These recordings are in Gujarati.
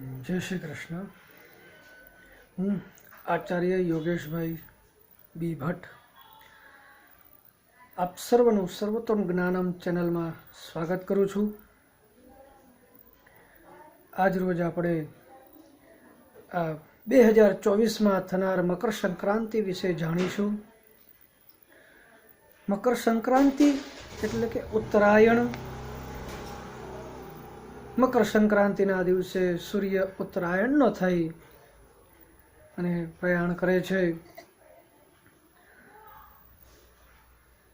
જય શ્રી કૃષ્ણ. હું આચાર્ય યોગેશભાઈ બી ભટ્ટ. આપ સર્વનું સર્વોત્તમ જ્ઞાનમ ચેનલમાં સ્વાગત કરું છું. આજ રોજ આપણે આ બે હજાર ચોવીસમાં થનાર મકર સંક્રાંતિ વિશે જાણીશું. મકર સંક્રાંતિ એટલે કે ઉત્તરાયણ. મકર સંક્રાંતિના દિવસે સૂર્ય ઉત્તરાયણનો થઈ અને પ્રયાણ કરે છે.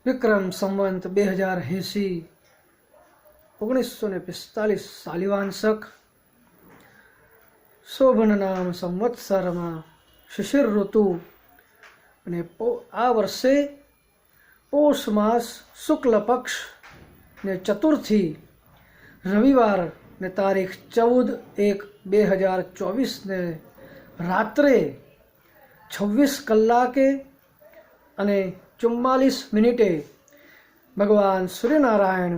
વિક્રમ સંવંત બે હજાર એંસી ઓગણીસો ને પિસ્તાલીસ સાલિવાંશક શોભન નામ સંવત્સરમાં શિશિર ઋતુ અને આ વર્ષે પોષ માસ શુક્લ પક્ષ ને ચતુર્થી રવિવાર ને તારીખ ચૌદ એક બે હજાર ચોવીસને રાત્રે છવ્વીસ કલાકે અને ચુમ્માલીસ મિનિટે ભગવાન સૂર્યનારાયણ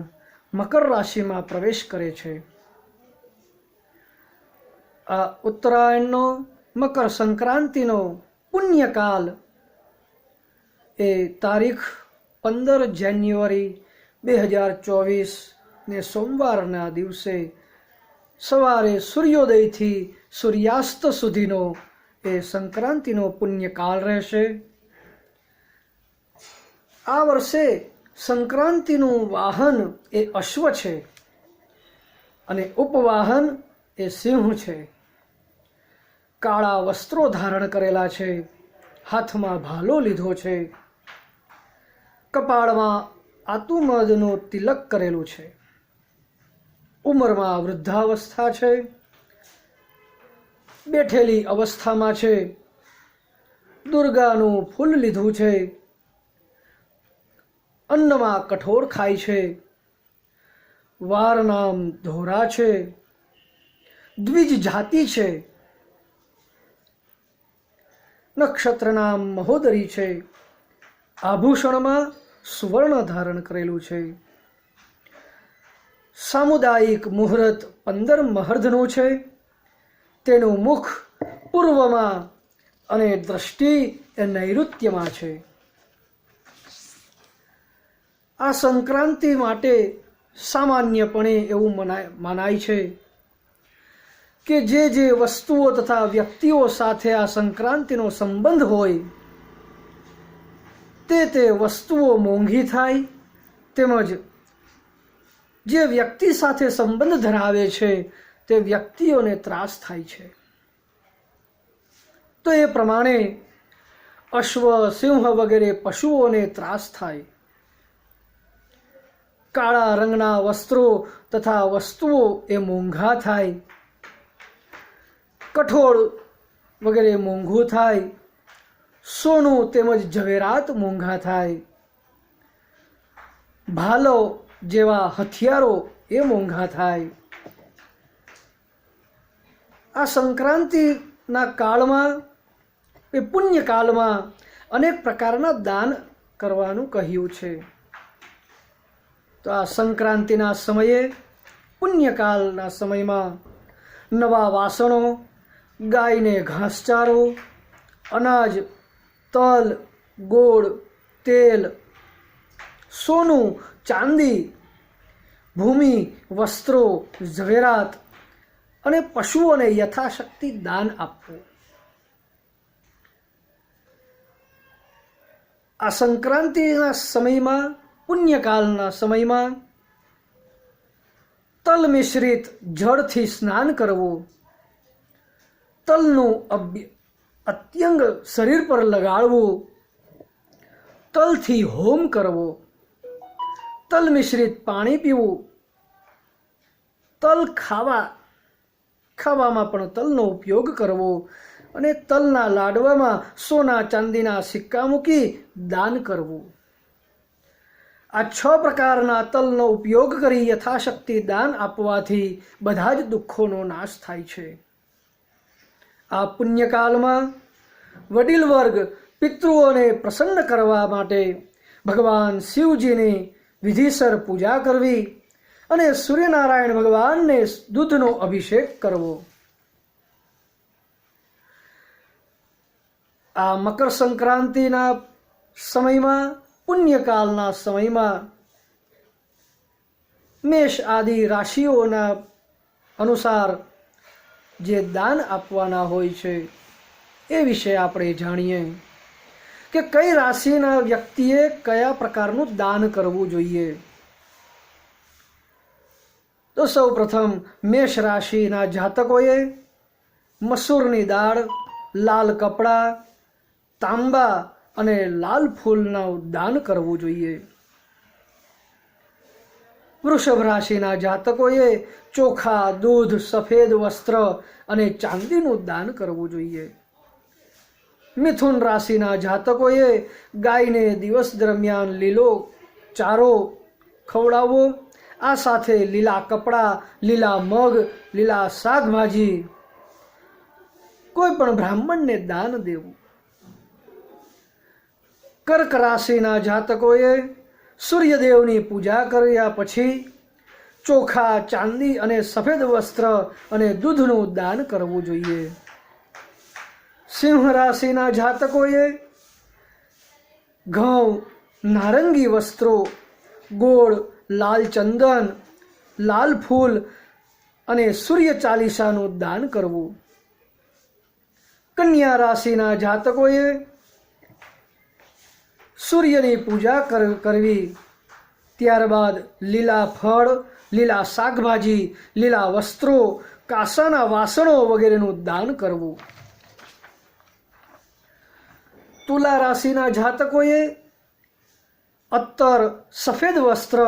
મકર રાશિમાં પ્રવેશ કરે છે. આ ઉત્તરાયણનો, મકર સંક્રાંતિનો પુણ્યકાલ એ તારીખ પંદર જાન્યુઆરી બે હજાર ચોવીસ ને સોમવારના દિવસે સવારે સૂર્યોદયથી સૂર્યાસ્ત સુધીનો એ સંક્રાંતિનો પુણ્યકાળ રહેશે. આ વર્ષે સંક્રાંતિનું વાહન એ અશ્વ છે અને ઉપવાહન એ સિંહ છે. કાળા વસ્ત્રો ધારણ કરેલા છે, હાથમાં ભાલો લીધો છે, કપાળમાં આતુમદનું તિલક કરેલું છે. ઉંમરમાં વૃદ્ધાવસ્થા છે. બેઠેલી અવસ્થામાં છે. દુર્ગાનું ફૂલ લીધું છે. અન્નમાં કઠોર ખાય છે. વાર નામ ધોરા છે. દ્વિજ જાતિ છે. નક્ષત્ર નામ મહોદરી છે. આભૂષણમાં સુવર્ણ ધારણ કરેલું છે. સામુદાયિક મુહૂર્ત પંદર મહર્ધનું છે. તેનું મુખ પૂર્વમાં અને દ્રષ્ટિ એ નૈઋત્યમાં છે. આ સંક્રાંતિ માટે સામાન્યપણે એવું મનાય મનાય છે કે જે જે વસ્તુઓ તથા વ્યક્તિઓ સાથે આ સંક્રાંતિનો સંબંધ હોય, તે તે વસ્તુઓ મોંઘી થાય તેમજ જે વ્યક્તિ સાથે સંબંધ ધરાવે છે, તે વ્યક્તિઓને ત્રાસ થાય છે. તો એ પ્રમાણે અશ્વ, સિંહ વગેરે પશુઓને ત્રાસ થાય. કાળા રંગના વસ્ત્રો તથા વસ્તુઓ એ મોંઘા થાય. કઠોળ વગેરે મોંઘું થાય. સોનું તેમજ ઝવેરાત મોંઘા થાય. ભાલો જેવા હથિયારો એ મોંઘા થાય. આ સંક્રાંતિના કાળમાં, એ પુણ્યકાળમાં અનેક પ્રકારના દાન કરવાનું કહ્યું છે. તો આ સંક્રાંતિના સમયે, પુણ્યકાળના સમયમાં નવા વાસણો, ગાયને ઘાસચારો, અનાજ, તલ, ગોળ, તેલ, સોનું ચાંદી, ભૂમિ, વસ્ત્રો, ઝવેરાત અને પશુઓને યથાશક્તિ દાન આપવું. આ સંક્રાંતિના સમયમાં પુણ્યકાલના સમયમાં, તલ મિશ્રિત જળથી સ્નાન કરવું, તલનું અત્યંગ શરીર પર લગાડવું, તલથી હોમ કરવો તલ મિશ્રિત પાણી પીવું. તલ ખાવા, ખાવામાં પણ તલનો ઉપયોગ કરવો અને તલના લાડવામાં સોના ચાંદીના સિક્કા મૂકી દાન કરવું. આ છ પ્રકારના તલનો ઉપયોગ કરી યથાશક્તિ દાન આપવાથી બધા જ દુઃખોનો નાશ થાય છે. આ પુણ્યકાલમાં વડીલ વર્ગ પિતૃઓને પ્રસન્ન કરવા માટે ભગવાન શિવજીની વિધિસર પૂજા કરવી અને સૂર્યનારાયણ ભગવાનને દૂધનો અભિષેક કરવો. આ મકર સંક્રાંતિના સમયમાં પુણ્યકાલના સમયમાં મેષ આદિ રાશિઓના અનુસાર જે દાન આપવાના હોય છે, એ વિશે આપણે જાણીએ. કે કઈ રાશિના વ્યક્તિએ કયા પ્રકારનું દાન કરવું જોઈએ? તો સૌ પ્રથમ મેષ રાશિના જાતકોએ મસૂરની દાળ, લાલ કપડાં, તાંબા અને લાલ ફૂલનું દાન કરવું જોઈએ. વૃષભ રાશિના જાતકોએ ચોખા, દૂધ, સફેદ વસ્ત્ર અને ચાંદીનું દાન કરવું જોઈએ. મિથુન રાશિના જાતકોએ ગાયને દિવસ દરમિયાન લીલો ચારો ખવડાવવો આ સાથે લીલા કપડાં, લીલા મગ, લીલા શાકભાજી. કોઈ પણ બ્રાહ્મણને દાન દેવું. કર્ક રાશિના જાતકોએ સૂર્યદેવની પૂજા કર્યા પછી ચોખા, ચાંદી અને સફેદ વસ્ત્ર અને દૂધનું દાન કરવું જોઈએ. સિંહ રાશિના જાતકોએ ઘઉં, નારંગી વસ્ત્રો, ગોળ, લાલ ચંદન, લાલ ફૂલ અને સૂર્ય ચાલીસાનું દાન કરવું. કન્યા રાશિના જાતકોએ સૂર્યની પૂજા કર- કરવી. ત્યારબાદ લીલા ફળ, લીલા શાકભાજી, લીલા વસ્ત્રો, કાંસાના વાસણો વગેરેનું દાન કરવું. તુલા રાશિના જાતકોએ અત્તર સફેદ વસ્ત્ર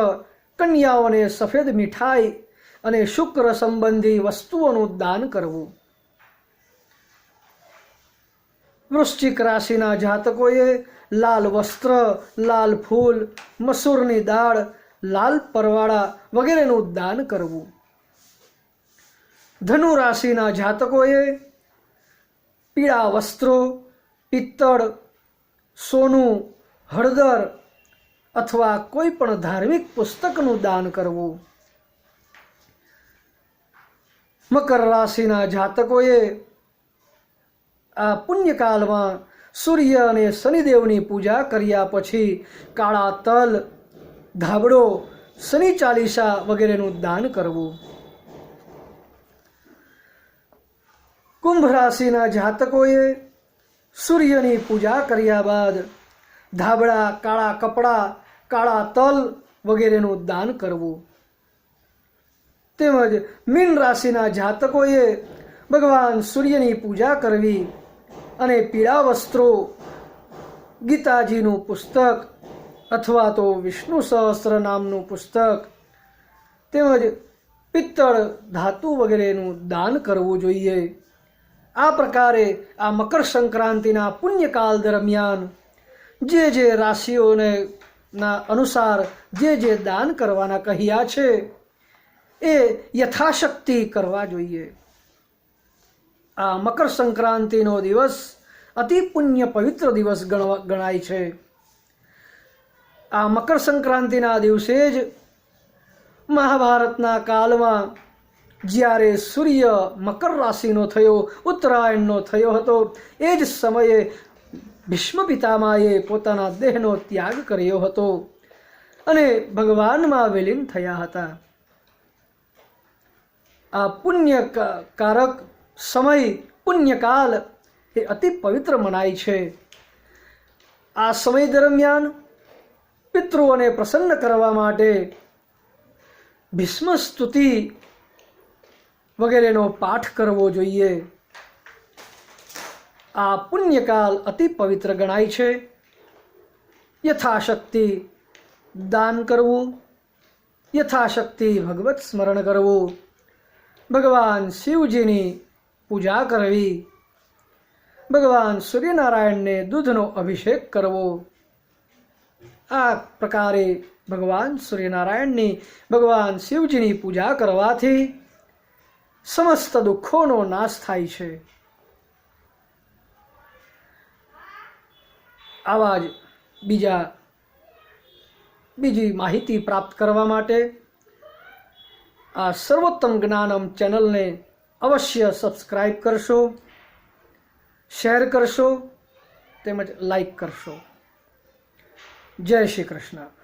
કન્યાઓને સફેદ મીઠાઈ અને શુક્ર સંબંધી વસ્તુઓનું દાન કરવું. વૃશ્ચિક રાશિના જાતકોએ લાલ વસ્ત્ર, લાલ ફૂલ, મસૂરની દાળ, લાલ પરવાળા વગેરેનું દાન કરવું. ધનુ રાશિના જાતકોએ પીળા વસ્ત્રો, પિત્તળ સોનું, હળદર અથવા કોઈ પણ ધાર્મિક પુસ્તકનું દાન કરવું. મકર રાશિના જાતકોએ આ પુણ્યકાલમાં સૂર્ય અને શનિદેવની પૂજા કર્યા પછી કાળા તલ, ધાબળો, શનિ ચાલીસા વગેરેનું દાન કરવું. કુંભ રાશિના જાતકોએ સૂર્યની પૂજા કર્યા બાદ ધાબળા, કાળા કપડાં, કાળા તલ વગેરેનું દાન કરવું. તેમજ મીન રાશિના જાતકોએ ભગવાન સૂર્યની પૂજા કરવી અને પીળા વસ્ત્રો, ગીતાજીનું પુસ્તક અથવા તો વિષ્ણુ સહસ્ત્ર નામનું પુસ્તક તેમજ પિત્તળ ધાતુ વગેરેનું દાન કરવું જોઈએ. આ પ્રકારે આ મકર સંક્રાંતિના પુણ્યકાલ દરમિયાન જે જે રાશિઓને ના અનુસાર જે જે દાન કરવાના કહ્યા છે, એ યથાશક્તિ કરવા જોઈએ. આ મકર સંક્રાંતિનો દિવસ અતિ પુણ્ય પવિત્ર દિવસ ગણાય છે. આ મકર સંક્રાંતિના દિવસે જ મહાભારતના કાળમાં જ્યારે સૂર્ય મકર રાશિનો થયો, ઉત્તરાયણનો થયો હતો, એ જ સમયે ભીષ્મ પિતામાએ પોતાના દેહનો ત્યાગ કર્યો હતો અને ભગવાનમાં વિલીન થયા હતા. આ પુણ્ય કારક સમય, પુણ્યકાલ એ અતિ પવિત્ર મનાય છે. આ સમય દરમિયાન પિતૃઓને પ્રસન્ન કરવા માટે ભીષ્મ સ્તુતિ વગેરેનો પાઠ કરવો જોઈએ. આ પુણ્યકાલ અતિ પવિત્ર ગણાય છે. યથાશક્તિ દાન કરવું, યથાશક્તિ ભગવત સ્મરણ કરવું, ભગવાન શિવજીની પૂજા કરવી, ભગવાન સૂર્યનારાયણને દૂધનો અભિષેક કરવો. આ પ્રકારે ભગવાન સૂર્યનારાયણની, ભગવાન શિવજીની પૂજા કરવાથી સમસ્ત દુઃખોનો નાશ થાય છે. આવા જ બીજા બીજી માહિતી પ્રાપ્ત કરવા માટે આ સર્વોત્તમ જ્ઞાનમ ચેનલને અવશ્ય સબસ્ક્રાઈબ કરશો, શેર કરશો, તેમજ લાઈક કરશો. જય શ્રી કૃષ્ણ.